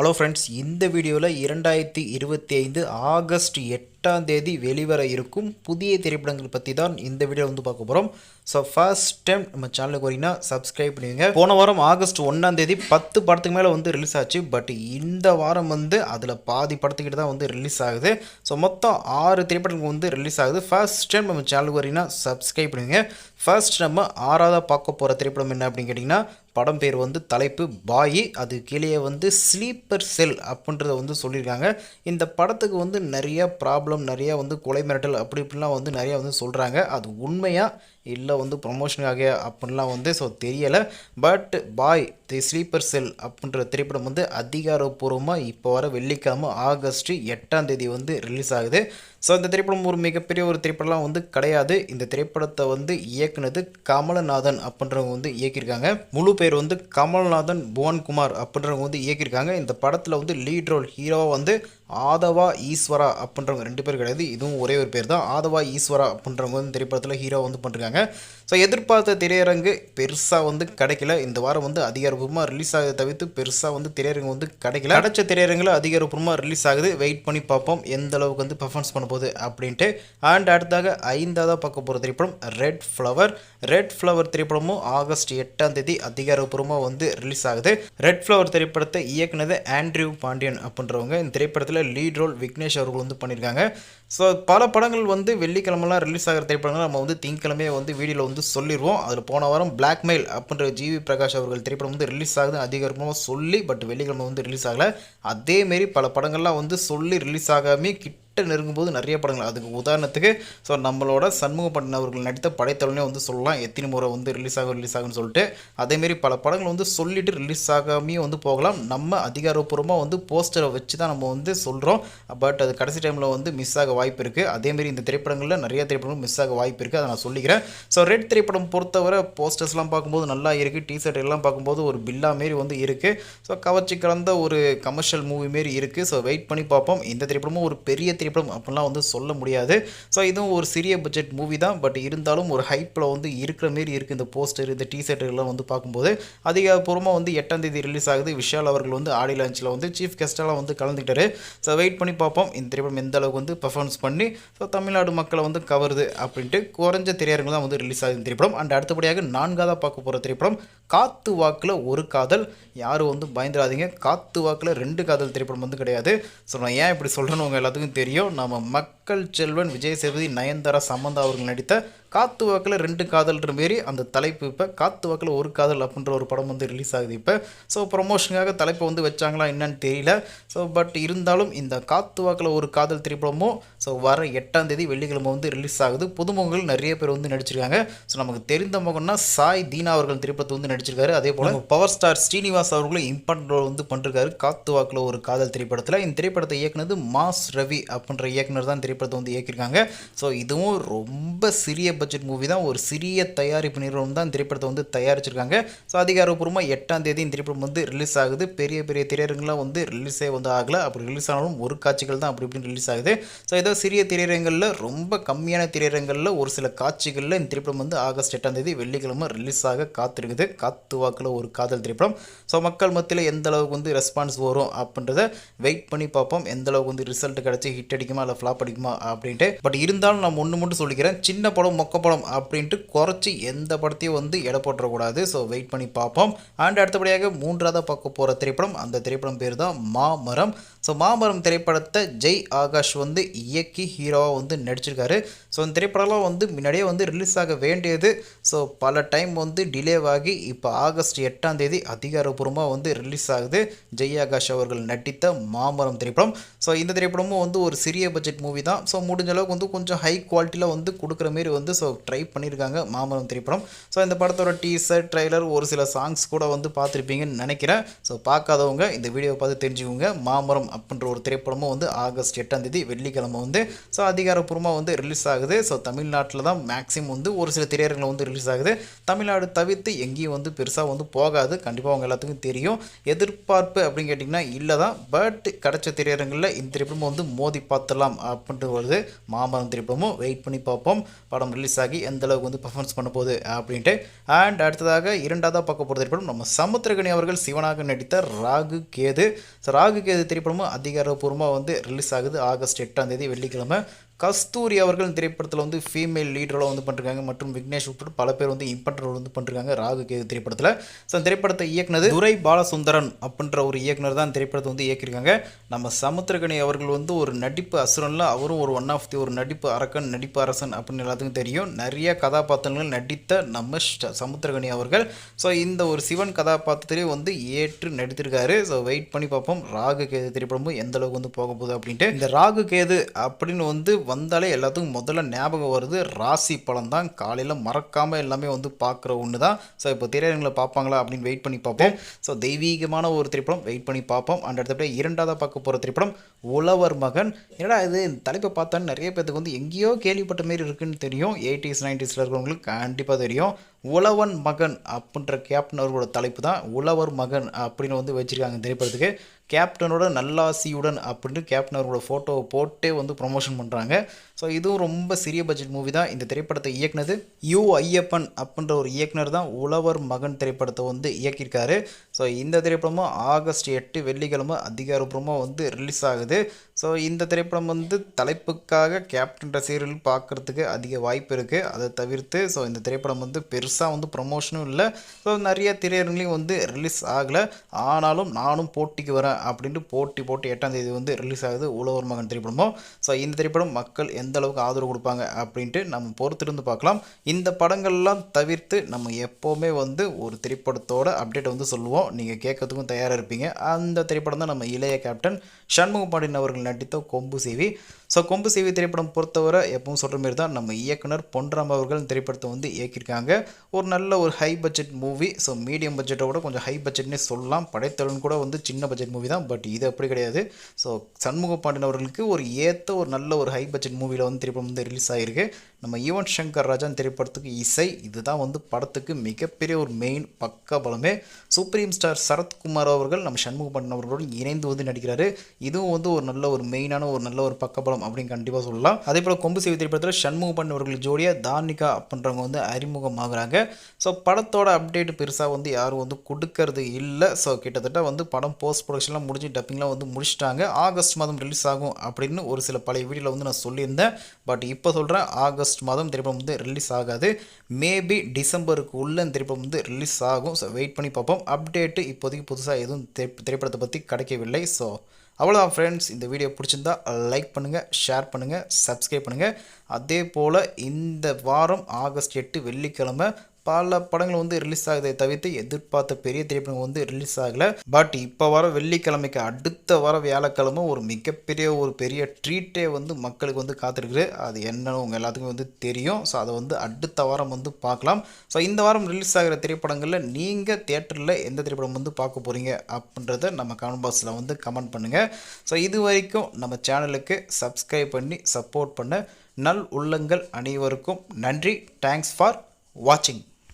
Hello friends இந்த வீடியோவில் இரண்டாயிரத்தி இருபத்தி ஐந்து ஆகஸ்ட் எட்டாம் தேதி வெளிவர இருக்கும் புதிய திரைப்படங்கள் பற்றி தான் இந்த வீடியோ வந்து பார்க்க போகிறோம் ஸோ ஃபர்ஸ்ட் டைம் நம்ம சேனலுக்கு வரீங்கன்னா சப்ஸ்கிரைப் பண்ணுவீங்க போன வாரம் ஆகஸ்ட் ஒன்றாம் தேதி பத்து படத்துக்கு மேலே வந்து ரிலீஸ் ஆச்சு. பட் இந்த வாரம் வந்து அதில் பாதி படத்துக்கிட்ட தான் வந்து ரிலீஸ் ஆகுது. ஸோ மொத்தம் ஆறு திரைப்படங்கள் வந்து ரிலீஸ் ஆகுது. ஃபர்ஸ்ட் டைம் நம்ம சேனலுக்கு வரீங்கன்னா சப்ஸ்கிரைப் பண்ணுவீங்க ஃபர்ஸ்ட் நம்ம ஆறாவதாக பார்க்க போகிற திரைப்படம் என்ன அப்படின்னு கேட்டிங்கன்னா படம் பேர் வந்து தலைப்பு பாயி. அது கீழே வந்து ஸ்லீப்பர் செல் அப்படின்றத வந்து சொல்லியிருக்காங்க. இந்த படத்துக்கு வந்து நிறைய ப்ராப்ளம் நிறைய வந்து கொலை மிரட்டல் அப்படி இப்படிலாம் வந்து நிறையா வந்து சொல்கிறாங்க அது உண்மையாக இல்லை வந்து ப்ரொமோஷனுக்காக அப்படின்லாம் வந்து ஸோ தெரியலை. பட் பாய் தி ஸ்லீப்பர் செல் அப்படின்ற திரைப்படம் வந்து அதிகாரப்பூர்வமாக இப்போ வர வெள்ளிக்கிழமை ஆகஸ்ட் எட்டாம் தேதி வந்து ரிலீஸ் ஆகுது. ஸோ இந்த திரைப்படம் ஒரு மிகப்பெரிய ஒரு திரைப்படம்லாம் வந்து கிடையாது. இந்த திரைப்படத்தை வந்து இயக்குனது கமலநாதன் அப்படின்றவங்க வந்து இயக்கியிருக்காங்க. முழு பேர் வந்து கமல்நாதன் புவன்குமார் அப்படின்றவங்க வந்து இயக்கியிருக்காங்க. இந்த படத்தில் வந்து லீட் ரோல் ஹீரோவாக வந்து ஆதவா ஈஸ்வரா அப்படின்றவங்க ரெண்டு பேர் கிடையாது. இதுவும் ஒரே ஒரு பேர் தான். ஆதவா ஈஸ்வரா அப்படின்றவங்க வந்து திரைப்படத்தில் ஹீரோ வந்து பண்ணுறாங்க பண்ணிருக்காங்க ஸோ எதிர்பார்த்த திரையரங்கு பெருசாக வந்து கிடைக்கல. இந்த வாரம் வந்து அதிகாரப்பூர்வமாக ரிலீஸ் ஆகுதை தவிர்த்து பெருசாக வந்து திரையரங்கு வந்து கிடைக்கல. கிடைச்ச திரையரங்கில் அதிகாரப்பூர்வமாக ரிலீஸ் ஆகுது. வெயிட் பண்ணி பார்ப்போம். எந்த அளவுக்கு வந்து பர்ஃபார்மன்ஸ் பண்ண போகுது அப்படின்ட்டு. அண்ட் அடுத்தாக ஐந்தாவது பார்க்க போகிற திரைப்படம் ரெட் ஃப்ளவர் ரெட் ஃப்ளவர் திரைப்படமும் ஆகஸ்ட் எட்டாம் தேதி அதிகாரப்பூர்வமாக வந்து ரிலீஸ் ஆகுது. ரெட் ஃப்ளவர் திரைப்படத்தை இயக்குனது ஆண்ட்ரியூ பாண்டியன் அப்படின்றவங்க. இந்த திரைப்படத்தில் லீட் ரோல் விக்னேஷ் அவர்கள் வந்து பண்ணியிருக்காங்க. ஸோ பல படங்கள் வந்து வெள்ளிக்கிழமெல்லாம் ரிலீஸ் ஆகிற திரைப்படங்கள் நம்ம வந்து திங்கக்கிழமையே வந்து வீடியோவில் வந்து சொல்லிடுவோம் அதில் போன வாரம் பிளாக்மெயில் அப்படின்ற ஜிவி பிரகாஷ் அவர்கள் திரைப்படம் வந்து ரிலீஸ் ஆகுது அதிகாரமாக சொல்லி பட் வெள்ளிக்கிழமை வந்து ரிலீஸ் ஆகலை. அதேமாரி பல படங்கள்லாம் வந்து சொல்லி ரிலீஸ் ஆகாமே கிட்ட நெருங்கும்போது நிறைய படங்கள். அதுக்கு உதாரணத்துக்கு ஸோ நம்மளோட சண்முக அவர்கள் நடித்த படைத்தலனே வந்து சொல்லலாம். எத்தனை முறை வந்து ரிலீஸ் ஆகும் ரிலீஸ் ஆகும்னு சொல்லிட்டு. அதேமாரி பல படங்கள் வந்து சொல்லிட்டு ரிலீஸ் ஆகாமே வந்து போகலாம். நம்ம அதிகாரப்பூர்வமாக வந்து போஸ்டரை வச்சு தான் நம்ம வந்து சொல்கிறோம் பட் அது கடைசி டைமில் வந்து மிஸ் ஆக வாய்ப்பு இருக்குது அதேமாரி இந்த திரைப்படங்களில் நிறைய திரைப்படங்கள் மிஸ் ஆக வாய்ப்பு இருக்குது அதை நான் சொல்லிக்கிறேன். ஸோ ரெட் திரைப்படம் பொறுத்தவரை போஸ்டர்ஸ்லாம் பார்க்கும்போது நல்லா இருக்குது டிஷர்ட் எல்லாம் பார்க்கும்போது ஒரு பில்லா மாரி வந்து இருக்குது ஸோ கவர்ச்சி கலந்த ஒரு கமர்ஷியல் மூவி மாரி இருக்குது ஸோ வெயிட் பண்ணி பார்ப்போம். இந்த திரைப்படமும் ஒரு பெரிய திரைப்படம் அப்படிலாம் வந்து சொல்ல முடியாது. ஸோ இதுவும் ஒரு சிறிய பட்ஜெட் மூவி தான். பட் இருந்தாலும் ஒரு ஹைப்பில் வந்து இருக்கிற மாரி இருக்குது இந்த போஸ்டர் இந்த டிஷர்ட்டுகள்லாம் வந்து பார்க்கும்போது. அதிகாரப்பூர்வமாக வந்து எட்டாம் தேதி ரிலீஸ் ஆகுது. விஷால் அவர்கள் வந்து ஆடி லான்ச்சில் வந்து சீஃப் கெஸ்டெல்லாம் வந்து கலந்துக்கிட்டாரு. ஸோ வெயிட் பண்ணி பார்ப்போம். இந்த திரைப்படம் எந்த அளவுக்கு வந்து பர்ஃபார்மன்ஸ் பண்ணி ஸோ தமிழ்நாடு மக்களை வந்து கவருது அப்படின்ட்டு குறைஞ்ச திரையரங்கில் தான் வந்து ரிலீஸ் ஆகுது இந்த திரைப்படம் அண்ட் அடுத்தபடியாக நான்காவதாக பார்க்க போகிற திரைப்படம் காத்து வாக்கில் ஒரு காதல். யாரும் வந்து பயந்துடாதீங்க காத்து வாக்கில் ரெண்டு காதல் திரைப்படம் வந்து கிடையாது. ஸோ நான் ஏன் இப்படி சொல்கிறேன்னு உங்கள் எல்லாத்துக்கும் தெரியும். நம்ம மக்கள் செல்வன் விஜய் சேதுபதி நயன்தாரா சம்பந்தா அவர்கள் நடித்த காத்து வாக்கில் ரெண்டு காதல்ன்ற மாரி அந்த தலைப்பு இப்போ காத்து வாக்கில் ஒரு காதல் அப்படின்ற ஒரு படம் வந்து ரிலீஸ் ஆகுது இப்போ. ஸோ ப்ரொமோஷனுக்காக தலைப்பை வந்து வச்சாங்களா என்னன்னு தெரியல. ஸோ பட் இருந்தாலும் இந்த காத்து வாக்கில் ஒரு காதல் திரைப்படமும் ஸோ வர எட்டாம் தேதி வெள்ளிக்கிழமை வந்து ரிலீஸ் ஆகுது. புதுமுகங்கள் நிறைய பேர் வந்து நடிச்சிருக்காங்க. ஸோ நமக்கு தெரிந்த முகம்னா சாய் தீனா அவர்கள் திரைப்படத்தை வந்து நடிச்சிருக்காரு. அதே போல் பவர் ஸ்டார் ஸ்ரீனிவாஸ் அவர்களும் இம்பார்ட்டன்ட் ரோல் வந்து பண்ணிருக்காரு காத்து வாக்கில் ஒரு காதல் திரைப்படத்தில். இந்த திரைப்படத்தை இயக்குனது மாஸ் ரவி அப்படின்ற இயக்குனர் தான் திரைப்படத்தை வந்து இயக்கியிருக்காங்க. ஸோ இதுவும் ரொம்ப சிறிய பட்ஜெட் மூவி தான். ஒரு சிறிய தயாரிப்பு நிறுவனம் தான் திரைப்படத்தை வந்து தயாரிச்சிருக்காங்க. ஸோ அதிகாரப்பூர்வமாக எட்டாம் தேதி இந்த திரைப்படம் வந்து ரிலீஸ் ஆகுது. பெரிய பெரிய திரையரங்குலாம் வந்து ரிலீஸே வந்து ஆகலை. அப்படி ரிலீஸ் ஆனாலும் ஒரு காட்சிகள் தான் அப்படி இப்படின்னு ரிலீஸ் ஆகுது. ஸோ ஏதோ சிறிய திரையரங்களில் ரொம்ப கம்மியான திரையரங்களில் ஒரு சில காட்சிகளில் இந்த திரைப்படம் வந்து ஆகஸ்ட் எட்டாம் தேதி வெள்ளிக்கிழமை ரிலீஸ் ஆக காத்திருக்குது. காத்து வாக்கில் ஒரு காதல் திரைப்படம். ஸோ மக்கள் மத்தியில் எந்த அளவுக்கு வந்து ரெஸ்பான்ஸ் வரும் அப்படின்றத வெயிட் பண்ணி பார்ப்போம். எந்த அளவுக்கு வந்து ரிசல்ட் கிடச்சி ஹிட் அடிக்குமா இல்லை ஃப்ளாப் அடிக்குமா அப்படின்ட்டு. பட் இருந்தாலும் நான் ஒன்று மட்டும் சொல்லிக்கிறேன். சின்ன படம் மொக்க படம் அப்படின்ட்டு குறைச்சி எந்த படத்தையும் வந்து எடை போட்டுறக்கூடாது. ஸோ வெயிட் பண்ணி பார்ப்போம். அண்ட் அடுத்தபடியாக மூன்றாவதாக பார்க்க போகிற திரைப்படம் அந்த திரைப்படம் பேர் தான் மாமரம். ஸோ மாமரம் திரைப்படத்தை ஜெய் ஆகாஷ் வந்து இயக்கி ஹீரோவாக வந்து நடிச்சிருக்காரு. ஸோ அந்த திரைப்படம்லாம் வந்து முன்னாடியே வந்து ரிலீஸ் ஆக வேண்டியது. ஸோ பல டைம் வந்து டிலேவாகி இப்போ ஆகஸ்ட் எட்டாம் தேதி அதிகாரப்பூர்வமாக வந்து ரிலீஸ் ஆகுது. ஜெய் ஆகாஷ் அவர்கள் நடித்த மாமரம் திரைப்படம். ஸோ இந்த திரைப்படமும் வந்து ஒரு சிறிய பட்ஜெட் மூவி தான். தான். ஸோ முடிஞ்ச அளவுக்கு வந்து கொஞ்சம் ஹை குவாலிட்டியில் வந்து கொடுக்குற மாரி வந்து ஸோ ட்ரை பண்ணியிருக்காங்க மாமரம் திரைப்படம். ஸோ இந்த படத்தோட டீசர் ட்ரைலர் ஒரு சில சாங்ஸ் கூட வந்து பார்த்துருப்பீங்கன்னு நினைக்கிறேன். ஸோ பார்க்காதவங்க இந்த வீடியோவை பார்த்து தெரிஞ்சுக்கோங்க. மாமரம் அப்படின்ற ஒரு திரைப்படமும் வந்து ஆகஸ்ட் எட்டாம் தேதி வெள்ளிக்கிழமை வந்து ஸோ அதிகாரப்பூர்வமாக வந்து ரிலீஸ் ஆகுது. ஸோ தமிழ்நாட்டில் தான் மேக்ஸிமம் வந்து ஒரு சில திரையரங்கில் வந்து ரிலீஸ் ஆகுது. தமிழ்நாடு தவிர்த்து எங்கேயும் வந்து பெருசாக வந்து போகாது. கண்டிப்பாக அவங்க எல்லாத்துக்கும் தெரியும். எதிர்பார்ப்பு அப்படின்னு கேட்டிங்கன்னா இல்லை தான். பட் கிடச்ச திரையரங்கில் இந்த திரைப்படம் வந்து மோதி பார்த்துடலாம் அப்படின்ற கொண்டு வருது. மாமரம் திருப்பமும் வெயிட் பண்ணி பார்ப்போம். படம் ரிலீஸ் ஆகி எந்த அளவுக்கு வந்து பர்ஃபார்மன்ஸ் பண்ண போகுது அப்படின்ட்டு. அண்ட் அடுத்ததாக இரண்டாவதாக பார்க்க போகிற திரைப்படம் நம்ம சமுத்திரகனி அவர்கள் சிவனாக நடித்த ராகு கேது. ஸோ ராகு கேது திரைப்படமும் அதிகாரப்பூர்வமாக வந்து ரிலீஸ் ஆகுது ஆகஸ்ட் எட்டாம் தேதி வெள்ளிக்கிழமை. கஸ்தூரி அவர்கள் திரைப்படத்தில் வந்து ஃபீமேல் லீடரோட வந்து பண்ணிருக்காங்க மற்றும் விக்னேஷ் உட்பட பல பேர் வந்து இம்பார்ட்டன்ட் ரோல் வந்து பண்ணிருக்காங்க ராகு கேது திரைப்படத்தில். ஸோ அந்த திரைப்படத்தை இயக்குனது துரை பாலசுந்தரன் அப்படின்ற ஒரு இயக்குனர் தான் திரைப்படத்தை வந்து இயக்கியிருக்காங்க. நம்ம சமுத்திரகனி அவர்கள் வந்து ஒரு நடிப்பு அசுரனில் அவரும் ஒரு ஒன் ஆஃப் தி ஒரு நடிப்பு அரக்கன் நடிப்பு அரசன் அப்படின்னு எல்லாத்துக்கும் தெரியும். நிறைய கதாபாத்திரங்கள் நடித்த நம்ம ஷ- சமுத்திரகனி அவர்கள். ஸோ இந்த ஒரு சிவன் கதாபாத்திரத்திலேயே வந்து ஏற்று நடித்திருக்காரு. ஸோ வெயிட் பண்ணி பார்ப்போம். ராகு கேது திரைப்படமும் எந்த அளவுக்கு வந்து போக போகுது அப்படின்ட்டு. இந்த ராகு கேது அப்படின்னு வந்து வந்தாலே எல்லாத்துக்கும் முதல்ல ஞாபகம் வருது. ராசி பழம் தான் காலையில் மறக்காமல் எல்லாமே வந்து பார்க்குற ஒன்று தான் ஸோ இப்போ திரையரங்களை பார்ப்பாங்களா அப்படின்னு வெயிட் பண்ணி பார்ப்போம். ஸோ தெய்வீகமான ஒரு திரைப்படம் வெயிட் பண்ணி பார்ப்போம். அண்ட் அடுத்தபடியே இரண்டாவதாக பார்க்க போகிற திரைப்படம் உழவர் மகன். என்னடா இது? தலைப்பை பார்த்தா நிறைய பேத்துக்கு வந்து எங்கேயோ கேள்விப்பட்ட மாரி இருக்குன்னு தெரியும். எயிட்டிஸ் நைன்டிஸில் இருக்கிறவங்களுக்கு கண்டிப்பாக தெரியும். உழவன் மகன் அப்படின்ற கேப்டன் அவர்களோட தலைப்பு தான். உழவர் மகன் அப்படின்னு வந்து வச்சுருக்காங்க திரைப்படத்துக்கு. கேப்டனோட நல்லாசியுடன் அப்படின்ட்டு கேப்டன் அவர்களோட ஃபோட்டோவை போட்டே வந்து ப்ரொமோஷன் பண்ணுறாங்க ஸோ இதுவும் ரொம்ப சிறிய பட்ஜெட் மூவி தான். இந்த திரைப்படத்தை இயக்குனது யு ஐயப்பன் அப்படின்ற ஒரு இயக்குனர் தான் உழவர் மகன் திரைப்படத்தை வந்து இயக்கியிருக்காரு. ஸோ இந்த திரைப்படமும் ஆகஸ்ட் எட்டு வெள்ளிக்கிழமை அதிகாரப்பூர்வமாக வந்து ரிலீஸ் ஆகுது. de ஸோ இந்த திரைப்படம் வந்து தலைப்புக்காக கேப்டன் ரசிகர்கள் பார்க்குறதுக்கு அதிக வாய்ப்பு இருக்குது அதை தவிர்த்து ஸோ இந்த திரைப்படம் வந்து பெருசாக வந்து ப்ரொமோஷனும் இல்லை. ஸோ நிறைய திரையரங்குலையும் வந்து ரிலீஸ் ஆகலை. ஆனாலும் நானும் போட்டிக்கு வரேன் அப்படின்ட்டு போட்டி போட்டு எட்டாம் தேதி வந்து ரிலீஸ் ஆகுது உழவர் மகன் திரைப்படமும் ஸோ இந்த திரைப்படம் மக்கள் எந்த அளவுக்கு ஆதரவு கொடுப்பாங்க அப்படின்ட்டு நம்ம பொறுத்திருந்து பார்க்கலாம். இந்த படங்கள்லாம் தவிர்த்து நம்ம எப்போவுமே வந்து ஒரு திரைப்படத்தோட அப்டேட் வந்து சொல்லுவோம். நீங்கள் கேட்கறதுக்கும் தயாராக இருப்பீங்க. அந்த திரைப்படம் தான் நம்ம இளைய கேப்டன் சண்முக பாண்டியன் அவர்கள் நடித்த கொம்பு சேவி. ஸோ கொம்பு சேவி திரைப்படம் பொறுத்தவரை எப்பவும் சொல்கிற மாதிரி தான் நம்ம இயக்குனர் பொன்ராம் அவர்கள் இந்த திரைப்படத்தை வந்து இயக்கியிருக்காங்க. ஒரு நல்ல ஒரு high budget movie so medium பட்ஜெட்டை விட கொஞ்சம் ஹை பட்ஜெட்னே சொல்லலாம். படைத்தலன் கூட வந்து சின்ன பட்ஜெட் மூவி தான். பட் இது அப்படி கிடையாது. ஸோ சண்முக பாண்டியன் அவர்களுக்கு ஒரு ஏற்ற ஒரு நல்ல ஒரு ஹை பட்ஜெட் மூவியில் வந்து திரைப்படம் வந்து ரிலீஸ் ஆகிருக்கு நம்ம யுவன் சங்கர் ராஜன் திரைப்படத்துக்கு இசை. இதுதான் வந்து படத்துக்கு மிகப்பெரிய ஒரு மெயின் பக்க பலமே. சுப்ரீம் ஸ்டார் சரத்குமார் அவர்கள் நம்ம சண்முக பாண்டியன் அவர்களுடன் இணைந்து வந்து நடிக்கிறாரு. இதுவும் வந்து ஒரு நல்ல ஒரு மெயினான ஒரு நல்ல ஒரு பக்கபலம் அப்படின்னு கண்டிப்பாக சொல்லலாம். அதே போல் கொம்பு செய்தி திரைப்படத்தில் சண்முக பண்ணவர்கள் ஜோடியாக தானிகா அப்படின்றவங்க வந்து அறிமுகமாகறாங்க. ஸோ படத்தோட அப்டேட் பெருசாக வந்து யாரும் வந்து கொடுக்கறது இல்லை. ஸோ கிட்டத்தட்ட வந்து படம் போஸ்ட் ப்ரொடக்ஷன்லாம் முடிஞ்சு டப்பிங்லாம் வந்து முடிச்சிட்டாங்க. ஆகஸ்ட் மாதம் ரிலீஸ் ஆகும் அப்படின்னு ஒரு சில பழைய வீடியோவில் வந்து நான் சொல்லியிருந்தேன். பட் இப்போ சொல்கிறேன் ஆகஸ்ட் மாதம் திரைப்படம் வந்து ரிலீஸ் ஆகாது. மேபி டிசம்பருக்கு உள்ள இந்த திரைப்படம் வந்து ரிலீஸ் ஆகும். ஸோ வெயிட் பண்ணி பார்ப்போம். அப்டேட்டு இப்போதைக்கு புதுசாக எதுவும் திரை- திரைப்படத்தை பற்றி கிடைக்கவில்லை. ஸோ அவ்வளோதான் ஃப்ரெண்ட்ஸ் இந்த வீடியோ பிடிச்சிருந்தா லைக் பண்ணுங்கள் ஷேர் பண்ணுங்கள் சப்ஸ்கிரைப் பண்ணுங்கள் அதே போல் இந்த வாரம் ஆகஸ்ட் எட்டு வெள்ளிக்கிழமை பல படங்கள் வந்து ரிலீஸ் ஆகுதை தவிர்த்து எதிர்பார்த்த பெரிய திரைப்படங்கள் வந்து ரிலீஸ் ஆகலை. பட் இப்போ வர வெள்ளிக்கிழமைக்கு அடுத்த வர வியாழக்கிழமை ஒரு மிகப்பெரிய ஒரு பெரிய ட்ரீட்டே வந்து மக்களுக்கு வந்து காத்திருக்குது. அது என்னன்னு உங்கள் எல்லாத்துக்கும் வந்து தெரியும். ஸோ அதை வந்து அடுத்த வாரம் வந்து பார்க்கலாம். ஸோ இந்த வாரம் ரிலீஸ் ஆகிற திரைப்படங்களில் நீங்கள் தேட்டரில் எந்த திரைப்படம் வந்து பார்க்க போகிறீங்க அப்படின்றத நம்ம கமெண்ட் பாக்ஸில் வந்து கமெண்ட் பண்ணுங்கள் ஸோ இது வரைக்கும் நம்ம சேனலுக்கு சப்ஸ்கிரைப் பண்ணி சப்போர்ட் பண்ண நல் உள்ளங்கள் அனைவருக்கும் நன்றி. தேங்க்ஸ் ஃபார் வாட்சிங்